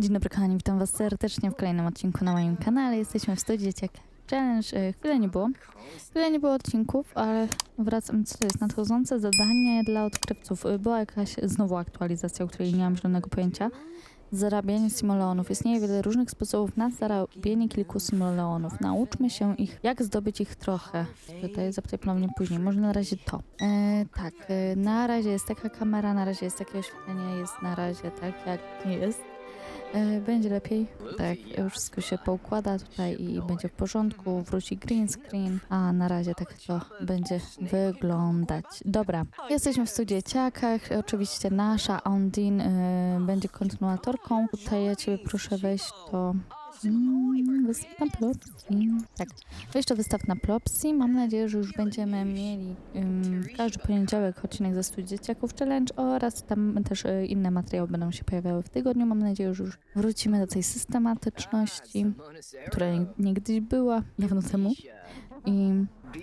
Dzień dobry kochani, witam was serdecznie w kolejnym odcinku na moim kanale. Jesteśmy w studiu Dzieciak Challenge. E, Chwilę nie było. Chwilę nie było odcinków, ale wracam. Co to jest? Nadchodzące zadanie dla odkrywców. E, Była jakaś znowu aktualizacja, o której nie mam zielonego pojęcia. Zarabianie simoleonów. Istnieje wiele różnych sposobów na zarabianie kilku simoleonów. Nauczmy się ich, jak zdobyć ich trochę. Tutaj zapytaj ponownie później. Może na razie to. E, tak, e, na razie jest taka kamera, na razie jest takie oświetlenie, jest na razie tak, jak jest. E, Będzie lepiej. Tak, już wszystko się poukłada tutaj i będzie w porządku. Wróci green screen, a na razie tak to będzie wyglądać. Dobra, jesteśmy w studiu Ciakach. Oczywiście nasza Ondin e, będzie kontynuatorką. Tutaj ja Ciebie proszę wejść to. Mm, wystaw na Plopsi. Tak, to wystaw na Plopsi. Mam nadzieję, że już będziemy mieli ym, każdy poniedziałek odcinek ze studiu Dzieciaków Challenge oraz tam też y, inne materiały będą się pojawiały w tygodniu. Mam nadzieję, że już wrócimy do tej systematyczności, która niegdyś była dawno temu. I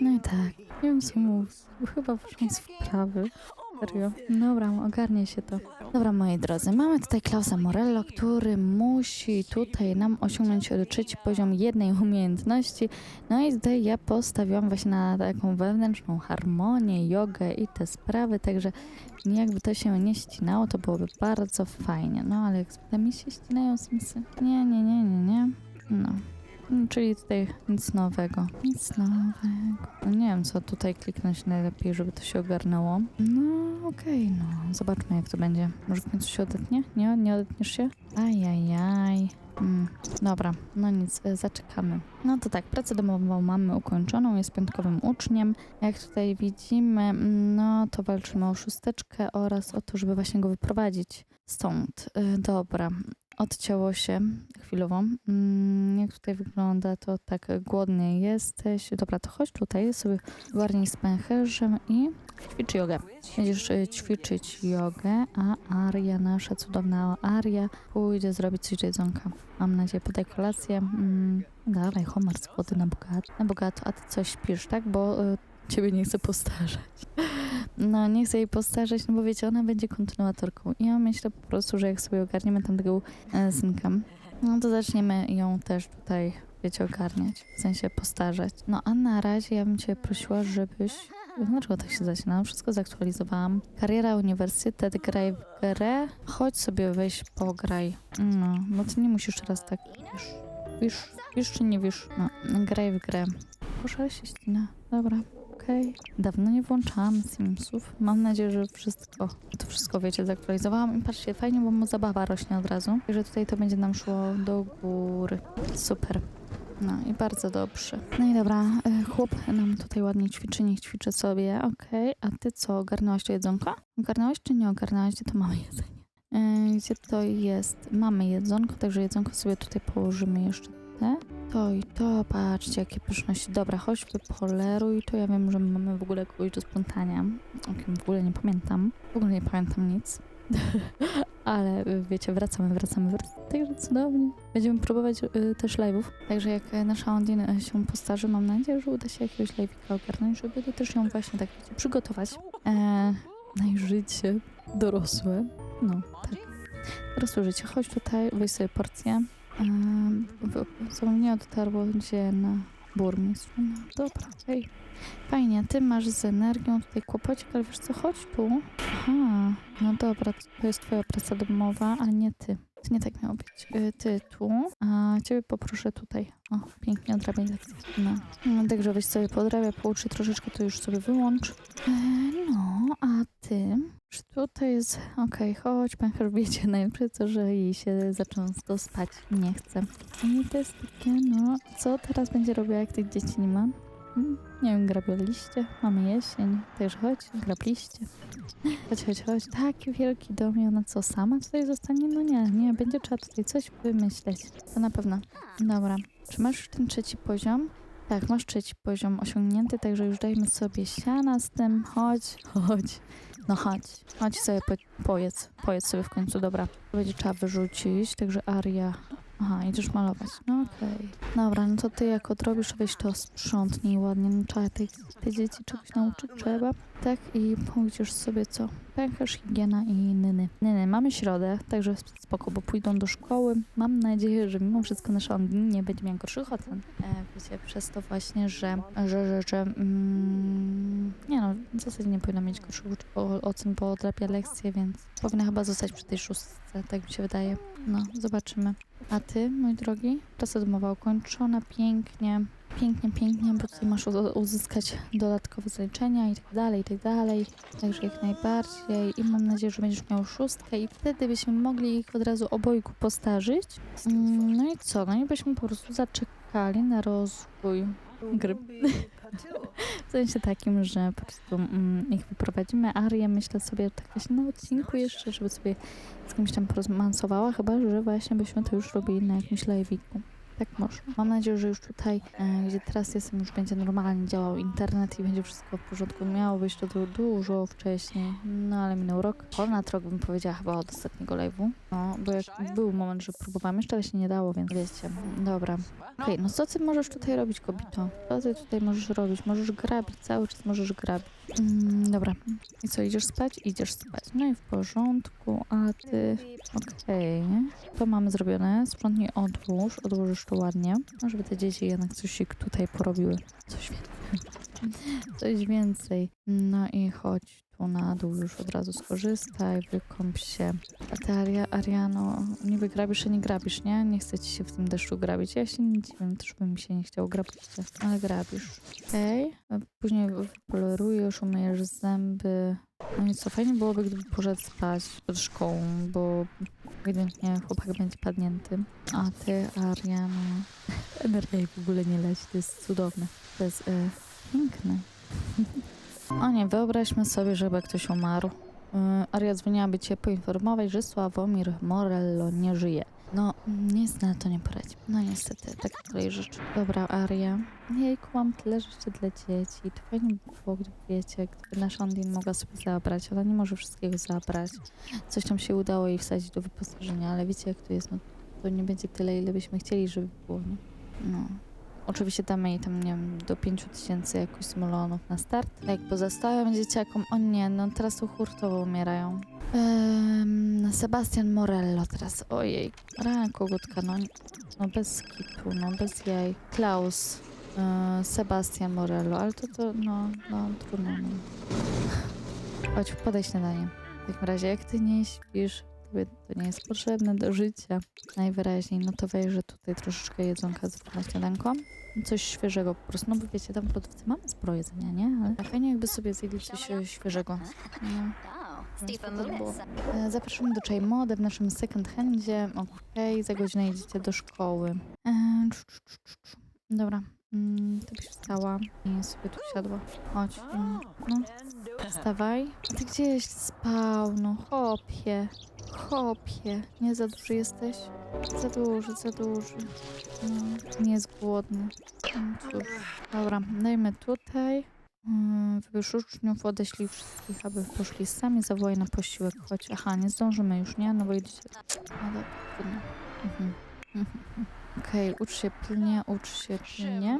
no i tak, nie wiem co mówić. Chyba wyszłam z wprawy. Serio. Dobra, ogarnie się to. Dobra, moi drodzy, mamy tutaj Klausa Morello, który musi tutaj nam osiągnąć trzeci poziom jednej umiejętności. No i tutaj ja postawiłam właśnie na taką wewnętrzną harmonię, jogę i te sprawy, także jakby to się nie ścinało, to byłoby bardzo fajnie. No ale jak mi się ścinają simsy. Nie, nie, nie, nie, nie. No. Mm, Czyli tutaj nic nowego. Nic nowego. No nie wiem, co tutaj kliknąć najlepiej, żeby to się ogarnęło. No okej, no. Zobaczmy, jak to będzie. Może w końcu się odetnie? Nie? Nie odetniesz się? Ajajaj. Mm, dobra, no nic, y, zaczekamy. No to tak, pracę domową mamy ukończoną, jest piątkowym uczniem. Jak tutaj widzimy, no to walczymy o szósteczkę oraz o to, żeby właśnie go wyprowadzić stąd. Y, dobra, odcięło się chwilowo. Mm, jak tutaj wygląda, to tak głodny jesteś. Dobra, to chodź tutaj, sobie ogarnij z pęcherzem i ćwicz jogę. Będziesz y, ćwiczyć jogę, a Aria, nasza cudowna Aria, pójdzie zrobić coś do jedzonka. Mam nadzieję, podaj kolację. Mm, dawaj, homar z wody na bogato. Na bogato, a ty coś śpisz, tak? Bo y, ciebie nie chcę postarzać. No, nie chcę jej postarzać, no bo wiecie, ona będzie kontynuatorką. I ja myślę po prostu, że jak sobie ogarniemy tamtego e, synka, no to zaczniemy ją też tutaj, wiecie, ogarniać. W sensie postarzać. No, a na razie ja bym cię prosiła, żebyś... Dlaczego tak się zaczyna? Wszystko zaktualizowałam. Kariera, uniwersytet, graj w grę. Chodź sobie, weź, pograj. No, no ty nie musisz teraz tak, wiesz, wiesz, wiesz czy nie wiesz? No, graj w grę. Proszę się ścina. Dobra. Okej. Dawno nie włączałam Simsów. Mam nadzieję, że wszystko, to wszystko wiecie, zaktualizowałam. I patrzcie, fajnie, bo mu zabawa rośnie od razu. Także tutaj to będzie nam szło do góry. Super. No i bardzo dobrze. No i dobra, e, chłop nam tutaj ładnie ćwiczy, niech ćwiczy sobie. Okej, a ty co, ogarnęłaś to jedzonko? Ogarnęłaś czy nie ogarnęłaś? Gdzie to mamy jedzenie? E, Gdzie to jest? Mamy jedzonko, także jedzonko sobie tutaj położymy jeszcze To i to, patrzcie, jakie pyszności. Dobra, chodź wypoleruj to. Ja wiem, że mamy w ogóle kogoś do spontania, o kim w ogóle nie pamiętam. W ogóle nie pamiętam nic. Ale y, wiecie, wracamy, wracamy, wracamy. Także cudownie. Będziemy próbować y, też live'ów. Także jak y, nasza Ondin y, się postarzy, mam nadzieję, że uda się jakiegoś live'ika ogarnąć, żeby to też ją właśnie tak wiecie, przygotować e, na jej życie dorosłe. No, tak. Dorosłe życie. Chodź tutaj, weź sobie porcję. Um, co mnie dotarło gdzie na burmistrzu. No dobra, hej. Fajnie, ty masz z energią tutaj kłopocik, ale wiesz co, chodź tu. Aha, no dobra, to jest twoja praca domowa, ale nie ty. Nie tak miało być. Y, Ty tu, a ciebie poproszę tutaj. O, pięknie odrabiaj lekcję. No. także weź sobie podrabia, pouczy troszeczkę, to już sobie wyłącz. E, no, a ty? Czy tutaj jest... Okej, chodź, pęcherz wiecie najlepsze to, że jej się za często spać nie chce. I to jest takie, no... Co teraz będzie robiła, jak tych dzieci nie ma? Hmm, Nie wiem, grabialiście? Mamy jesień. Też chodź, grabliście. Chodź, chodź, chodź. Taki wielki dom i ona co, sama tutaj zostanie? No nie, nie, będzie trzeba tutaj coś wymyśleć. To na pewno. Dobra. Czy masz już ten trzeci poziom? Tak, masz trzeci poziom osiągnięty, także już dajmy sobie siana z tym. Chodź, chodź. No chodź, chodź sobie po, pojedz, pojedz sobie w końcu, dobra. Będzie trzeba wyrzucić, także Aria, Aha, idziesz malować. No okej. Dobra, no to ty jak odrobisz, weź to sprzątnij ładnie. No trzeba te, te dzieci czegoś nauczyć trzeba. Tak i pójdziesz sobie co? Pęcherz, higiena i nyny. Nyny, mamy środę, także spoko, bo pójdą do szkoły. Mam nadzieję, że mimo wszystko nasza Ondin nie będzie miała gorszych ocen. E, przez to właśnie, że, że, że, że mm, nie no, w zasadzie nie powinna mieć gorszych ocen, bo odrabia lekcje, więc powinna chyba zostać przy tej szóstce, tak mi się wydaje. No, zobaczymy. A ty, mój drogi? Praca domowa ukończona, pięknie. Pięknie, pięknie, bo tutaj masz uzyskać dodatkowe zaliczenia i tak dalej, i tak dalej. Także jak najbardziej. I mam nadzieję, że będziesz miał szóstkę i wtedy byśmy mogli ich od razu obojgu postarzyć. Mm, no i co? No i byśmy po prostu zaczekali na rozwój gry. W sensie takim, że po prostu mm, ich wyprowadzimy. Arię myślę sobie tak właśnie na odcinku jeszcze, żeby sobie z kimś tam porozmansowała, chyba że właśnie byśmy to już robili na jakimś live'iku. Tak może. Mam nadzieję, że już tutaj, e, gdzie teraz jestem, już będzie normalnie działał internet i będzie wszystko w porządku. Miało być to du- dużo wcześniej, no ale minął rok. Ponad rok bym powiedziała chyba od ostatniego live'u. No, bo jak był moment, że próbowałam jeszcze, ale się nie dało, więc wiecie. Dobra. Okej, no co ty możesz tutaj robić, kobito? Co ty tutaj możesz robić? Możesz grabić, cały czas możesz grabić. Mm, dobra. I co, idziesz spać? Idziesz spać. No i w porządku, a ty... Okej. To mamy zrobione. Sprzątnij odłóż, odłożysz to ładnie. Żeby te dzieci jednak coś tutaj porobiły. Coś więcej. Coś więcej. No i chodź tu na dół już od razu skorzystaj, wykąp się. A ty, Aria, Ariano, niby grabisz, a nie grabisz, nie? Nie chcę ci się w tym deszczu grabić. Ja się nie dziwię, też by mi się nie chciało grabić, ale grabisz. Okej. A Później polerujesz, umyjesz zęby. No i co, fajnie byłoby, gdyby poszedł spać przed szkołą, bo ewidentnie chłopak będzie padnięty. A ty, Ariano, energia w ogóle nie leci, to jest cudowne. To jest e, piękne. O nie, wyobraźmy sobie, że chyba ktoś umarł. Yy, Aria dzwoniłaby cię poinformować, że Sławomir Morello nie żyje. No, nic na to nie poradzi. No niestety, tak kolej rzeczy. Dobra, Aria. Jejku, mam tyle rzeczy dla dzieci. By było, gdyby wiecie, gdyby nasza Ondin mogła sobie zabrać. Ona nie może wszystkiego zabrać. Coś tam się udało jej wsadzić do wyposażenia, ale wiecie jak to jest, no to nie będzie tyle, ile byśmy chcieli, żeby było, nie? No. Oczywiście damy jej tam, nie wiem, do 5 tysięcy jakoś symulonów na start. Jak pozostałym dzieciakom, o nie, no teraz to hurtowo umierają. Ehm, Sebastian Morello teraz, ojej, rana kogutka, no, no bez skitu, no bez jaj. Klaus, e, Sebastian Morello, ale to, to no, no trudno. No. Chodź, podaj śniadanie. W takim razie, jak ty nie śpisz, tobie to nie jest potrzebne do życia. Najwyraźniej, no to weź, że tutaj troszeczkę jedzonka zrób śniadanko. Coś świeżego po prostu, no bo wiecie, tam w lodówce mamy sporo jedzenia, nie? Ale fajnie jakby sobie zjedli coś e, świeżego. No. E, Zapraszamy do Chai Mody w naszym second handzie. Okej, za godzinę jedziecie do szkoły. E. Dobra, mm, to byś wstała i sobie tu siadła. Chodź. mm, No, wstawaj. Ty gdzieś spał, no chopie. Chopie. Nie za duży jesteś? Za duży, za duży. No, nie jest głodny. No, cóż. Dobra, dajmy tutaj. Mm, Wybierz uczniów, odeślij wszystkich, aby poszli sami, zawołaj na posiłek, chodź. Aha, nie zdążymy już, nie? No bo idziecie. No dobra, trudno. Mhm. Okej, ucz się pilnie, ucz się pilnie.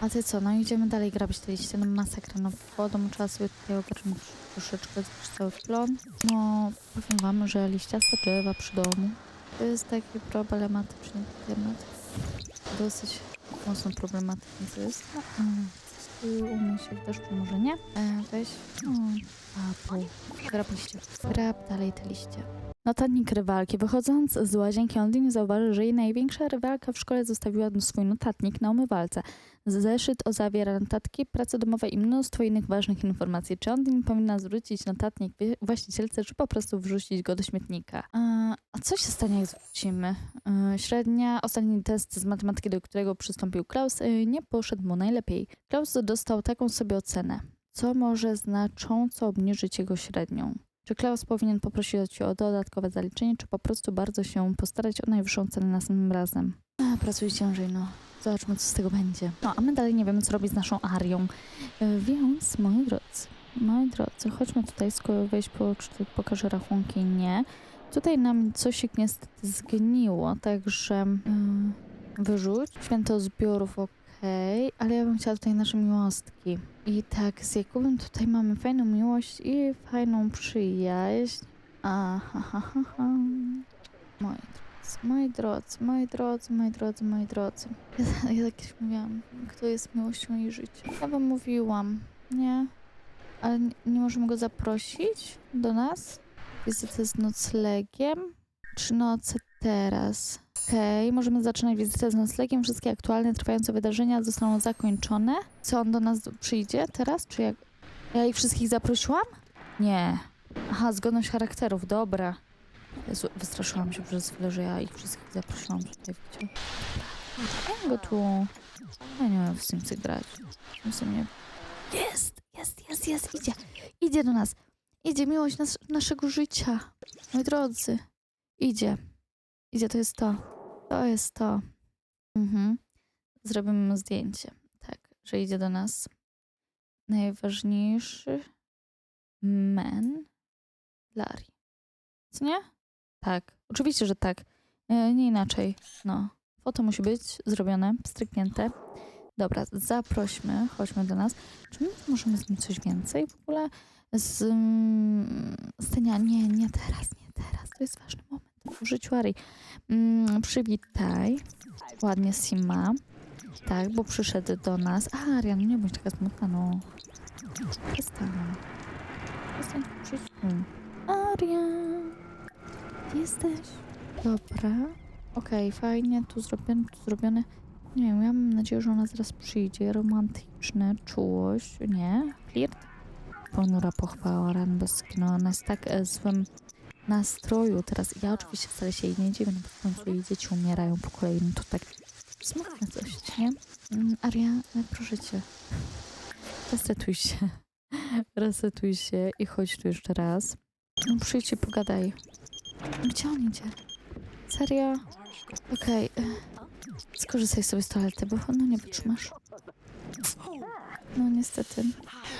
A ty co, no idziemy dalej grabić te liście, no masakra, no wodą trzeba sobie tutaj ogarnąć troszeczkę, cały plon. No, powiem wam, że liściaste drzewa przy domu to jest taki problematyczny temat. Dosyć mocno problematyczny to jest. No, mm. Umyj się w może nie. E, weź. O, papu. Grab liście. Grab dalej te liście. Notatnik rywalki. Wychodząc z łazienki, Ondine zauważy, że jej największa rywalka w szkole zostawiła swój notatnik na umywalce. Zeszyt o zawiera notatki, prace domowe i mnóstwo innych ważnych informacji. Czy Ondine powinna zwrócić notatnik właścicielce, czy po prostu wrzucić go do śmietnika? A, a co się stanie, jak zwrócimy? E, średnia, ostatni test z matematyki, do którego przystąpił Klaus, e, nie poszedł mu najlepiej. Klaus dostał taką sobie ocenę, co może znacząco obniżyć jego średnią. Czy Klaus powinien poprosić o dodatkowe zaliczenie, czy po prostu bardzo się postarać o najwyższą cenę następnym razem? A, pracuj ciężej, no. Zobaczmy, co z tego będzie. No, a my dalej nie wiemy, co robić z naszą Arią. E, Więc, moi drodzy, moi drodzy, chodźmy tutaj, skoro wejść po, czy ty pokażę rachunki? Nie. Tutaj nam coś niestety zgniło, także mm, wyrzuć. Święto zbiorów, okej, ale ja bym chciała tutaj nasze miłostki. I tak, z Jakubem tutaj mamy fajną miłość i fajną przyjaźń. Aha, ha, ha, ha. Moi drodzy, moi drodzy, moi drodzy, moi drodzy, moi drodzy. Ja, ja tak kiedyś mówiłam, kto jest miłością jej życia. Ja wam mówiłam, nie? Ale nie, nie możemy go zaprosić do nas? Wizytę z noclegiem? Trzy noce teraz. Okej, możemy zaczynać wizytę z noclegiem. Wszystkie aktualne, trwające wydarzenia zostaną zakończone. Co, on do nas przyjdzie teraz? Czy jak... Ja ich wszystkich zaprosiłam? Nie. Aha, zgodność charakterów, dobra. Jezu, wystraszyłam się przez chwilę, że ja ich wszystkich zaprosiłam tutaj, wiecie. Ja go tu... Ja nie wiem, tym chcę grać. W sumie... Jest, jest, jest, jest, idzie. Idzie do nas. Idzie miłość nas, naszego życia. Moi drodzy. Idzie. Idzie, to jest to. To jest to. Mhm. Zrobimy mu zdjęcie. Tak, że idzie do nas. Najważniejszy men Larry. Co nie? Tak. Oczywiście, że tak. E, nie inaczej. No. Foto musi być zrobione, stryknięte. Dobra, zaprośmy, chodźmy do nas. Czy my możemy z nim coś więcej w ogóle? Z, mm, z nie, nie teraz, nie teraz. To jest ważny moment w życiu Ari. Mm, przywitaj. Ładnie Sima. Tak, bo przyszedł do nas. A, Arian, nie bądź taka smutna, no. Przestań. Przestań przyjść. Arian. Jesteś? Dobra. Okej, fajnie, tu zrobione, tu zrobione. Nie wiem, ja mam nadzieję, że ona zaraz przyjdzie. Romantyczne, czułość. Nie? Flirt? Ponura pochwała, ran bez kino. Ona jest tak e, złym nastroju teraz. Ja oczywiście wcale się jej nie dziwię, no bo końcu jej dzieci umierają po kolei. No to tak smutne coś, nie? Mm, Aria, e, proszę cię. Resetuj się. Resetuj się i chodź tu jeszcze raz. No przyjdź i pogadaj. Gdzie on idzie? Serio? Okej. e, Skorzystaj sobie z toalety, bo no nie wytrzymasz. No niestety.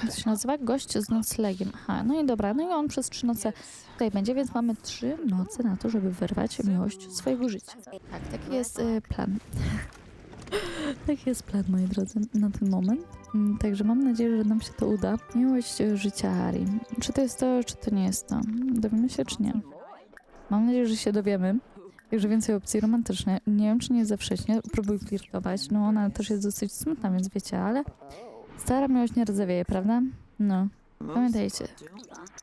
To się nazywa? Gość z noclegiem. Aha, no i dobra. No i on przez trzy noce tutaj będzie, więc mamy trzy noce na to, żeby wyrwać miłość swojego życia. Tak, taki jest y, plan. taki jest plan, moi drodzy, na ten moment. Mm, Także mam nadzieję, że nam się to uda. Miłość życia Harry. Czy to jest to, czy to nie jest to? Dowiemy się, czy nie? Mam nadzieję, że się dowiemy. Także więcej opcji romantycznych. Nie wiem, czy nie jest za wcześnie. Próbuj flirtować. No, ona też jest dosyć smutna, więc wiecie, ale stara miłość nie rdzewieje, prawda? No. Pamiętajcie.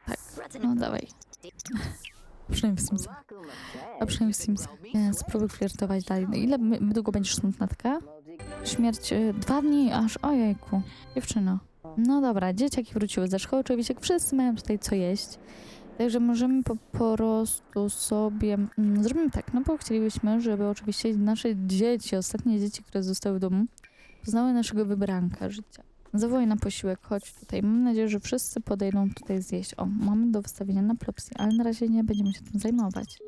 Tak. No, dawaj. Przynajmniej w Simsach. A przynajmniej w Simsach. Nie, spróbuj flirtować dalej. No, ile m- długo będziesz smutna taka? Śmierć y, dwa dni aż. Ojejku. Dziewczyno. No dobra, dzieciaki wróciły ze szkoły. Oczywiście wszyscy mają tutaj co jeść. Także możemy po prostu sobie... Mm, zrobimy tak, no bo chcielibyśmy, żeby oczywiście nasze dzieci, ostatnie dzieci, które zostały w domu, poznały naszego wybranka życia. Zawołaj na posiłek, chodź tutaj. Mam nadzieję, że wszyscy podejdą tutaj zjeść. O, mamy do wystawienia na plopsy, ale na razie nie będziemy się tym zajmować.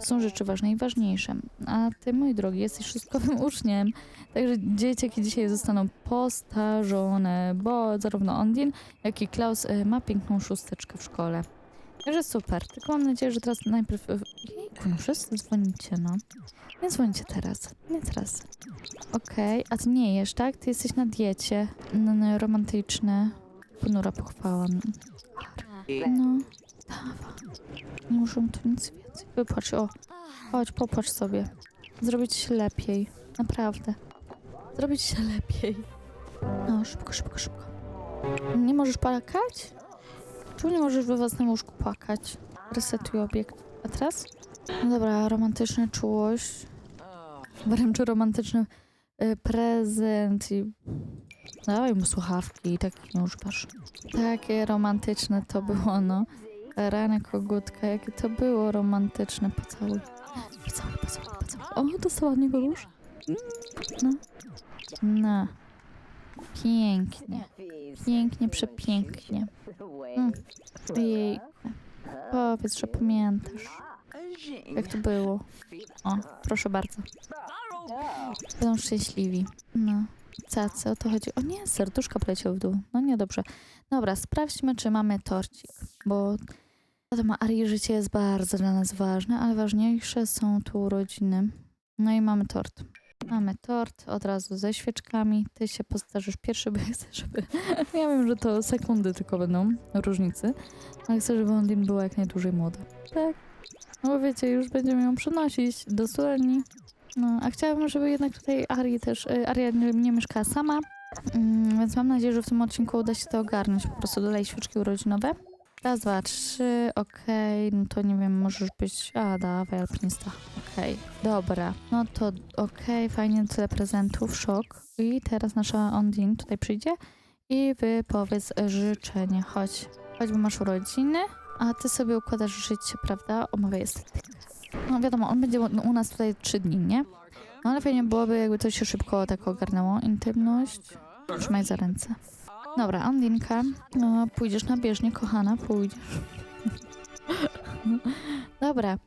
Są rzeczy ważne i ważniejsze. A ty, mój drogi, jesteś szóstkowym uczniem, także dzieciaki dzisiaj zostaną postarzone, bo zarówno Ondin, jak i Klaus y, ma piękną szósteczkę w szkole. Także super, tylko mam nadzieję, że teraz najpierw... Jejku, no wszyscy dzwonicie, no. Nie dzwońcie teraz, nie teraz. Okej, a ty nie jesz, tak? Ty jesteś na diecie. No, no, romantyczne. Ponura pochwała. No, dawa. Nie muszę tu nic więcej. Wypłacz, o. Chodź, popłacz sobie. Zrobić się lepiej. Naprawdę. Zrobić się lepiej. No, szybko, szybko, szybko. Nie możesz płakać? Czemu nie możesz we własnym łóżku płakać? Resetuj obiekt. A teraz? No dobra, romantyczna czułość. Wręcz romantyczny y, prezent i dawaj mu słuchawki i takich nie używasz. Takie romantyczne to było, no. Rany kogutka, jakie to było romantyczne. Pocałuj. Pocałuj, pocałuj, pocałuj. O, dostała od niego róż. Mm, No. No. Pięknie. Pięknie, przepięknie. Mm. Ojejku. Powiedz, że pamiętasz. Jak to było. O, proszę bardzo. Będą szczęśliwi. No. Cacy, o to chodzi. O nie, serduszka poleciał w dół. No niedobrze. Dobra, sprawdźmy, czy mamy torcik, bo Wiadomo, Ari życie jest bardzo dla nas ważne, ale ważniejsze są tu urodziny. No i mamy tort. Mamy tort od razu ze świeczkami. Ty się postarzysz pierwszy, bo chcę, żeby... Ja wiem, że to sekundy tylko będą różnicy, ale chcę, żeby Ondin była jak najdłużej młoda. Tak. No bo wiecie, już będziemy ją przenosić do Suelni. No, a chciałabym, żeby jednak tutaj Ari też... y, Aria nie, nie mieszkała sama, mm, więc mam nadzieję, że w tym odcinku uda się to ogarnąć. Po prostu dodaj świeczki urodzinowe. Raz, dwa, trzy, okej, no to nie wiem, możesz być, a dawaj, alpinista, okej, dobra, no to okej, fajnie, tyle prezentów, szok. I teraz nasza Ondine tutaj przyjdzie i wypowiedz życzenie, chodź, chodź, bo masz urodziny, a ty sobie układasz życie, prawda, omawiaj estetykę. No wiadomo, on będzie u nas tutaj trzy dni, nie? No ale fajnie byłoby, jakby to się szybko tak ogarnęło, intymność, trzymaj za ręce. Dobra, Andinka, no, pójdziesz na bieżnię, kochana, pójdziesz. Dobra,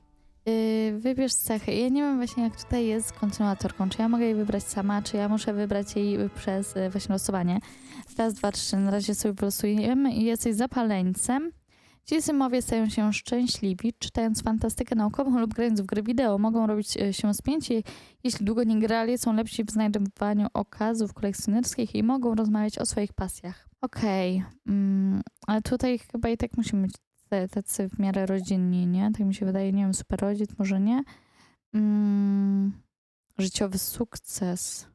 yy, wybierz cechy. Ja nie wiem właśnie jak tutaj jest z kontynuatorką, czy ja mogę jej wybrać sama, czy ja muszę wybrać jej przez yy, właśnie losowanie. Raz, dwa, trzy, na razie sobie wylosujemy jesteś zapaleńcem. Ci symowie stają się szczęśliwi, czytając fantastykę naukową lub grając w gry wideo. Mogą robić e, się spięci, jeśli długo nie grali, są lepsi w znajdowaniu okazów kolekcjonerskich i mogą rozmawiać o swoich pasjach. Okej, mm, ale tutaj chyba i tak musimy być tacy w miarę rodzinni, nie? Tak mi się wydaje, nie wiem, super rodzic, może nie. Mm, życiowy sukces.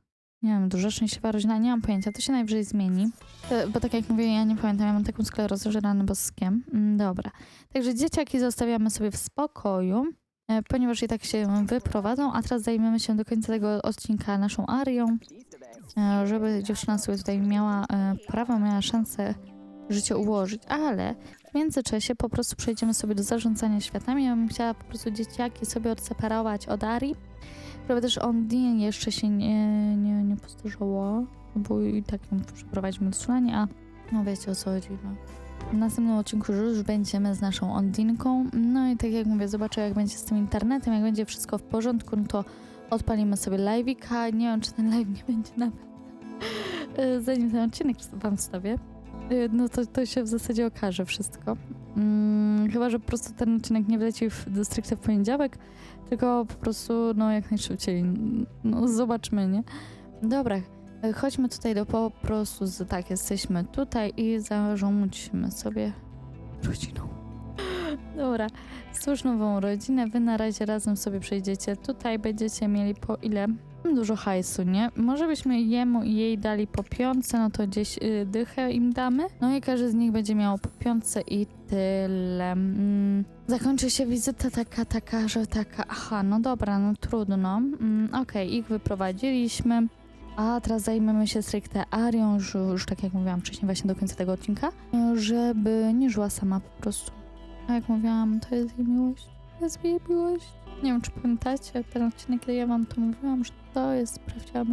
Nie wiem, duża szczęśliwa rodzina, nie mam pojęcia, to się najwyżej zmieni. E, Bo tak jak mówię, ja nie pamiętam, ja mam taką sklerozę, że rany boskiem. Mm, Dobra. Także dzieciaki zostawiamy sobie w spokoju, e, ponieważ i tak się wyprowadzą, a teraz zajmiemy się do końca tego odcinka naszą Arią, e, żeby dziewczyna sobie tutaj miała prawo, miała szansę życie ułożyć, ale w międzyczasie po prostu przejdziemy sobie do zarządzania światami. Ja bym chciała po prostu dzieciaki sobie odseparować od Ari, żeby też Ondine jeszcze się nie, nie, nie postarzało, bo i tak ją przeprowadzimy do Sulani, a no wiecie o co chodzi. No. W następnym odcinku już będziemy z naszą Ondinką. No i tak jak mówię, zobaczę jak będzie z tym internetem, jak będzie wszystko w porządku, no to odpalimy sobie live'ika. Nie wiem, czy ten live nie będzie nawet zanim ten odcinek wam wstawię. E, No to, to się w zasadzie okaże wszystko. Mm, chyba, że po prostu ten odcinek nie wleci w, do stricte w poniedziałek, tylko po prostu no jak najszybciej. No zobaczmy, nie? Dobra, e, chodźmy tutaj do po prostu, tak, jesteśmy tutaj i zarządźmy sobie rodziną. Dobra, stwórz nową rodzinę, wy na razie razem sobie przejdziecie tutaj, będziecie mieli po ile? Dużo hajsu, nie? Może byśmy jemu i jej dali po piątce, no to gdzieś y, dychę im damy. No i każdy z nich będzie miał po piątce i tyle. Mm. Zakończy się wizyta taka, taka, że taka, aha, no dobra, no trudno. Mm, Okej, ich wyprowadziliśmy. A teraz zajmiemy się stricte Arią, już, już tak jak mówiłam wcześniej, właśnie do końca tego odcinka, żeby nie żyła sama po prostu. A jak mówiłam, to jest jej miłość. To jest jej miłość. Nie wiem, czy pamiętacie ten odcinek, kiedy ja wam to mówiłam, że to jest miłość.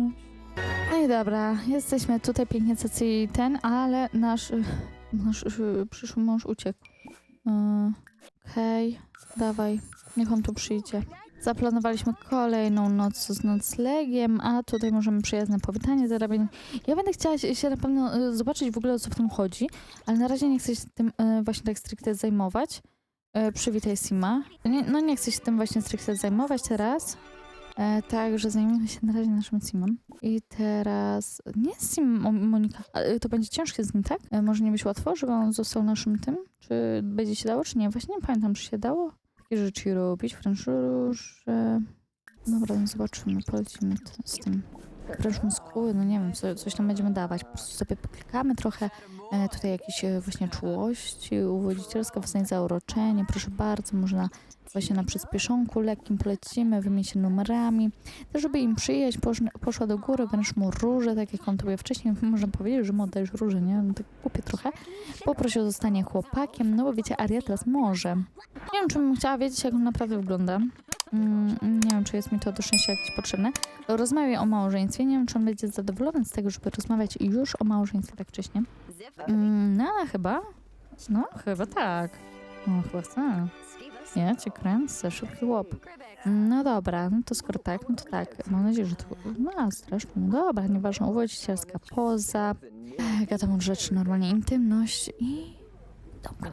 No i dobra, jesteśmy tutaj pięknie cacy ten, ale nasz, y, nasz y, przyszły mąż uciekł. Okej, dawaj, niech on tu przyjdzie. Zaplanowaliśmy kolejną noc z noclegiem, a tutaj możemy przyjazne powitanie zarabiać. Ja będę chciała się na pewno y, zobaczyć w ogóle o co w tym chodzi, ale na razie nie chcę się tym y, właśnie tak stricte zajmować. Y, Przywitaj Sima. No nie chcę się tym właśnie stricte zajmować teraz. E, Także zajmiemy się na razie naszym Simem. I teraz... Nie jest Sim Mo- Monika. Y, To będzie ciężkie z nim, tak? E, Może nie być łatwo, żeby on został naszym tym? Czy będzie się dało, czy nie? Właśnie nie pamiętam, czy się dało. Takie rzeczy robić. French róże... Dobra, no zobaczymy. Polecimy z tym. French muskuły, no nie wiem, co, coś tam będziemy dawać. Po prostu sobie poklikamy trochę. E, tutaj jakieś e, właśnie czułości uwodzicielska, właśnie zauroczenie. Proszę bardzo, można właśnie na przyspieszonku lekkim polecimy, wymienić się numerami. Żeby im przyjeść, poszła, poszła do góry, wręcz mu róże, tak jak on tobie wcześniej, można powiedzieć, że mu oddajesz róże, nie? No tak kupię trochę. Poprosi o zostanie chłopakiem, no bo wiecie, Aria teraz może. Nie wiem, czy bym chciała wiedzieć, jak on naprawdę wygląda. Mm, nie wiem, czy jest mi to do szczęścia jakieś potrzebne. Rozmawiaj o małżeństwie. Nie wiem, czy on będzie zadowolony z tego, żeby rozmawiać już o małżeństwie tak wcześnie. Mm, no, chyba. No, chyba tak. No, chyba tak. Ja cię kręcę, szybki łop. No dobra, no to skoro tak, no to tak. Mam nadzieję, że to... No, strasznie. No dobra, nieważne. Uwodzicielska poza. Tam rzecz, normalnie intymność i... domku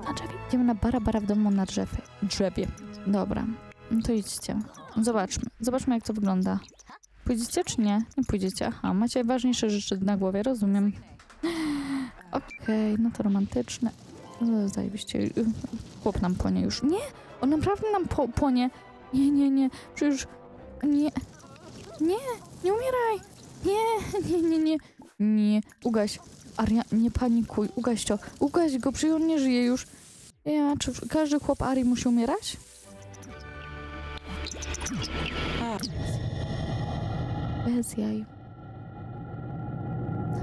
na drzewie. Idziemy na bara bara w domu na drzewie. Drzewie. Dobra. No to idźcie. Zobaczmy. Zobaczmy, jak to wygląda. Pójdziecie czy nie? Nie pójdziecie. Aha, macie ważniejsze rzeczy na głowie, rozumiem. Okej, no to romantyczne. O, Zajebiście. Chłop nam płonie już. Nie! On naprawdę nam po płonie. Nie, nie, nie. Przecież... Nie. Nie! Nie umieraj! Nie, nie, nie, nie. Nie. Ugaś. Aria, nie panikuj. Ugaś to. Ugaś go, przecież on nie żyje już. Ja, czy każdy chłop Ari musi umierać? Bez jaj.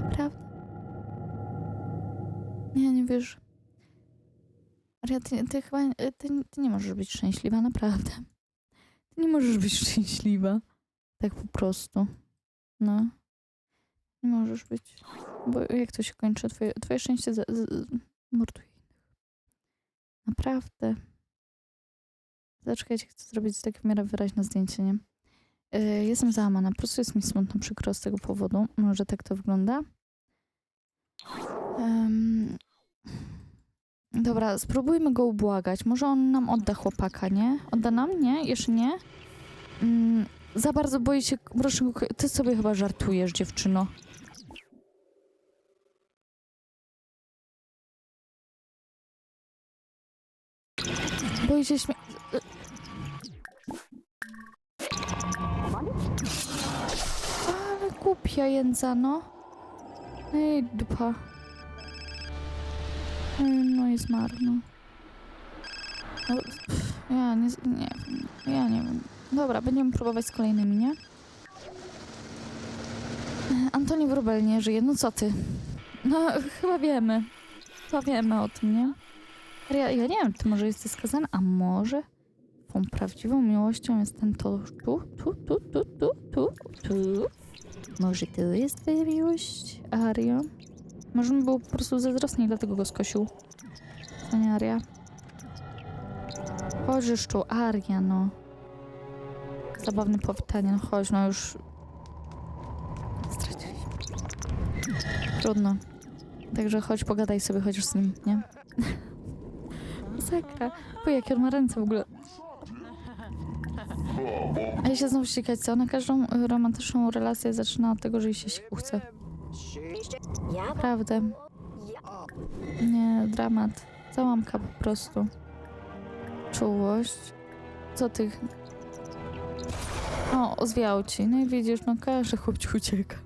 Naprawdę? Nie, nie wiesz. Aria, ty, ty chyba ty, ty nie możesz być szczęśliwa, naprawdę. Ty nie możesz być szczęśliwa. Tak po prostu. No. Nie możesz być. Bo jak to się kończy? Twoje, twoje szczęście z, z, morduje innych. Naprawdę. Zaczekajcie, chcę zrobić takie w miarę wyraźne zdjęcie, nie? Yy, jestem załamana. Po prostu jest mi smutno, przykro z tego powodu, że tak to wygląda. Em, dobra, spróbujmy go ubłagać. Może on nam odda chłopaka, nie? Odda nam? Nie? Jeszcze nie? Mm, za bardzo boi się... Proszę, ty sobie chyba żartujesz, dziewczyno. Boi się śmie... głupia jędza, no. Ej, dupa. Ej, No jest marno. No, pff, ja nie, nie wiem. Ja nie wiem. Dobra, będziemy próbować z kolejnymi, nie? Antoni Wróbel nie żyje. No co ty? No, chyba wiemy. Chyba wiemy o tym, nie? Ja, ja nie wiem, ty może jesteś skazany, a może tą prawdziwą miłością jest ten to tu, tu, tu, tu, tu, tu, tu. Może to jest twoja miłość, Aria? Może on był po prostu zazdrosny i dlatego go skosił. Co nie, Aria? Chodź tu, Aria, no. Zabawne powitanie, no chodź, no już... Straciliśmy. Trudno. Także chodź, pogadaj sobie chociaż z nim, nie? Masakra. Bo jakie on ma ręce w ogóle. A ja się znowu ścigać, co? Na każdą romantyczną relację zaczyna od tego, że jej się chce. Naprawdę. Nie, dramat. Załamka po prostu. Czułość. Co ty? O, ozwiał ci. No i widzisz, no każdy chłopci ucieka.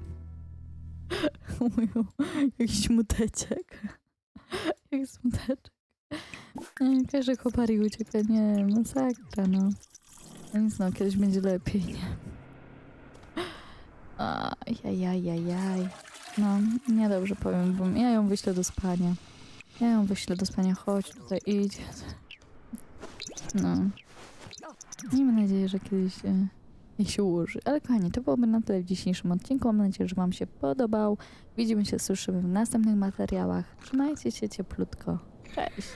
Mówią, jakiś smuteczek. Jak smuteczek. Każdy chłopari ucieka. Nie, masakra, no. Nic, no, kiedyś będzie lepiej, nie? Ajajajajaj. No, niedobrze powiem, bo ja ją wyślę do spania. Ja ją wyślę do spania, chodź tutaj, idź. No. Miejmy nadzieję, że kiedyś e, jej się ułoży. Ale kochani, to byłoby na tyle w dzisiejszym odcinku. Mam nadzieję, że wam się podobał. Widzimy się, słyszymy w następnych materiałach. Trzymajcie się cieplutko. Cześć!